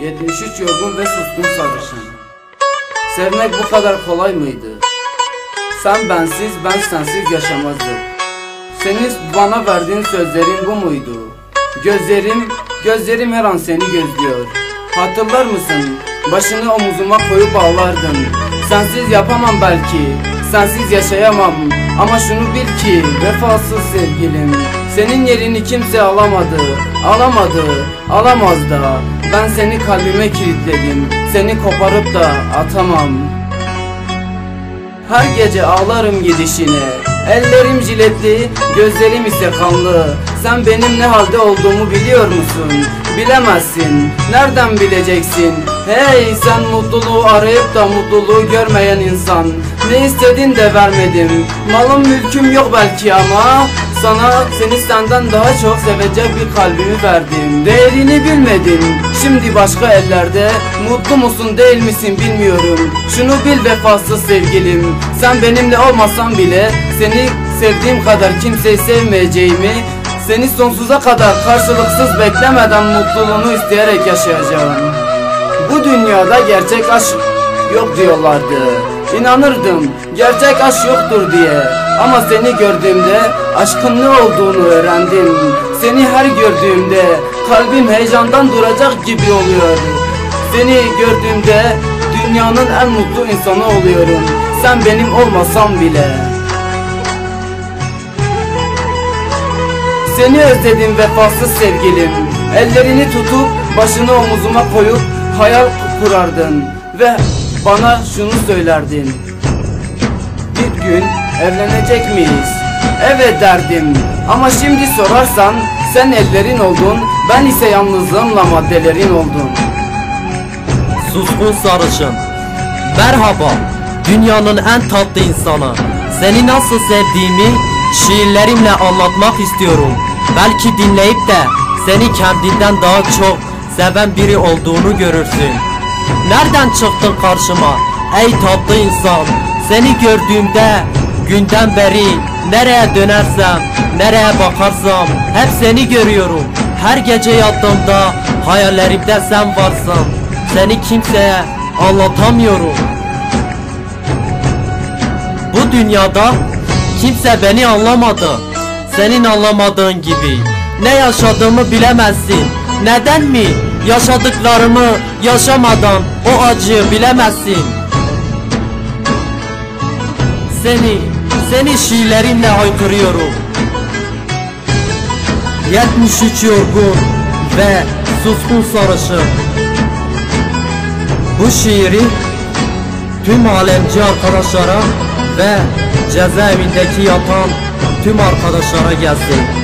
73 yorgun ve suskun sarışın. Sevmek bu kadar kolay mıydı? Sen bensiz, ben sensiz yaşamazdık. Senin bana verdiğin sözlerin bu muydu? Gözlerim, gözlerim her an seni gözlüyor. Hatırlar mısın? Başını omuzuma koyup ağlardın. Sensiz yapamam belki, sensiz yaşayamam. Ama şunu bil ki vefasız sevgilim. Senin yerini kimse alamadı, alamadı, alamaz da. Ben seni kalbime kilitledim, seni koparıp da atamam. Her gece ağlarım gidişine Ellerim jiletli, gözlerim ise kanlı Sen benim ne halde olduğumu biliyor musun? Bilemezsin, nereden bileceksin? Hey sen mutluluğu arayıp da mutluluğu görmeyen insan Ne istedin de vermedim Malım mülküm yok belki ama sana seni senden daha çok sevecek bir kalbimi verdim. Değerini bilmedim. Şimdi başka ellerde Mutlu musun değil misin bilmiyorum. Şunu bil vefasız sevgilim. Sen benimle olmasan bile Seni sevdiğim kadar kimseyi sevmeyeceğimi Seni sonsuza kadar karşılıksız beklemeden mutluluğunu isteyerek yaşayacağım. Bu dünyada gerçek aşk yok diyorlardı İnanırdım gerçek aşk yoktur diye. Ama seni gördüğümde aşkın ne olduğunu öğrendim. Seni her gördüğümde kalbim heyecandan duracak gibi oluyor. Seni gördüğümde dünyanın en mutlu insanı oluyorum. Sen benim olmasan bile. Seni özledim vefasız sevgilim. Ellerini tutup başını omuzuma koyup hayal kurardın Ve bana şunu söylerdin. Bir gün evlenecek miyiz? Evet derdim. Ama şimdi sorarsan sen ellerin oldun Ben ise yalnızlığımla maddelerin oldun Suskun sarışın Merhaba. Dünyanın en tatlı insanı. Seni nasıl sevdiğimi Şiirlerimle anlatmak istiyorum. Belki dinleyip de Seni kendinden daha çok Seven biri olduğunu görürsün Nereden çıktın karşıma Ey tatlı insan? Seni gördüğümde Günden beri Nereye dönersem Nereye bakarsam Hep seni görüyorum. Her gece yattığımda Hayallerimde sen varsın. Seni kimseye anlatamıyorum. Bu dünyada Kimse beni anlamadı. Senin anlamadığın gibi Ne yaşadığımı bilemezsin. Neden mi yaşadıklarımı yaşamadan O acıyı bilemezsin. Seni, seni şiirlerimle haykırıyorum. 73 yorgun ve suskun sarışın. Bu şiiri tüm alemci arkadaşlara ve cezaevindeki yatan tüm arkadaşlara gelsin.